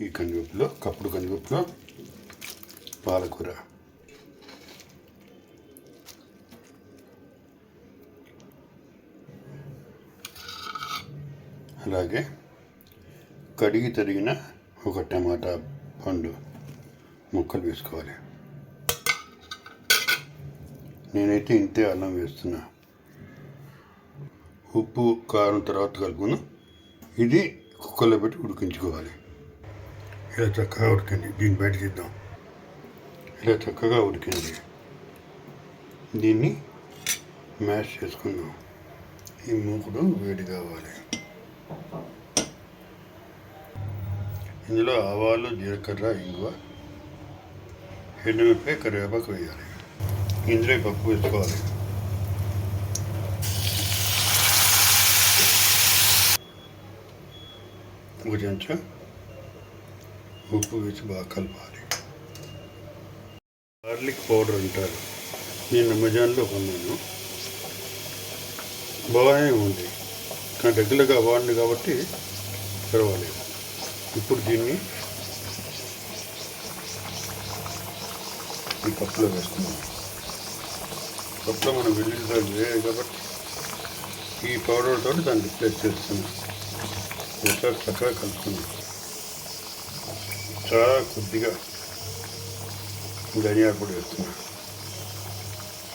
ఈ కందిపప్పులో కప్పుడు కందిపప్పులో పాలకూర. అలాగే కడిగి తరిగిన ఒక టమాటా పండు ముక్కలు వేసుకోవాలి. నేనైతే ఇంతే అల్లం వేస్తున్నా. ఉప్పు కారం తర్వాత కలుపుకుని ఇది కుక్కర్లో పెట్టి ఉడికించుకోవాలి. ఇలా చక్కగా ఉడికింది. దీన్ని బయట తీద్దాం. ఇలా చక్కగా ఉడికింది. దీన్ని మ్యాష్ చేసుకుందాం. ఈ మూకుడు వేడి కావాలి. ఇందులో ఆవాలు జీలకర్ర ఇంగువ ఎండుమిరపకాయ కరివేపాకు వేయాలి. ఇందులో పప్పు వేసుకోవాలి. ఒక చెంచా ఉప్పు వేసి బాగా కలపాలి. గార్లిక్ పౌడర్ అంటారు. నేను అమెజాన్లో కొన్నాను. బాగానే ఉంది. కానీ రెగ్యులర్గా వాడిని కాబట్టి పర్వాలేదు. ఇప్పుడు దీన్ని ఈ కప్పులో వేసుకున్నాం కప్పులో మనం వెల్లుల్లిపాయలు వేయాలి కాబట్టి ఈ పౌడర్ దాన్ని రిప్లేస్ చేస్తున్నాం ఒకసారి చక్కగా కలుపుకున్నాం చాలా కొద్దిగా ధనియాల పొడి వేస్తున్నాం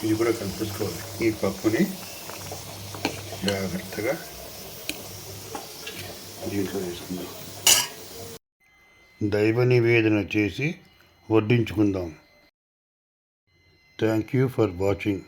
ఇది కూడా కలిపేసుకోవాలి ఈ పప్పుని జాగ్రత్తగా దీంట్లో వేసుకుందాం. దైవ నివేదన చేసి వడ్డించుకుందాం. Thank you for watching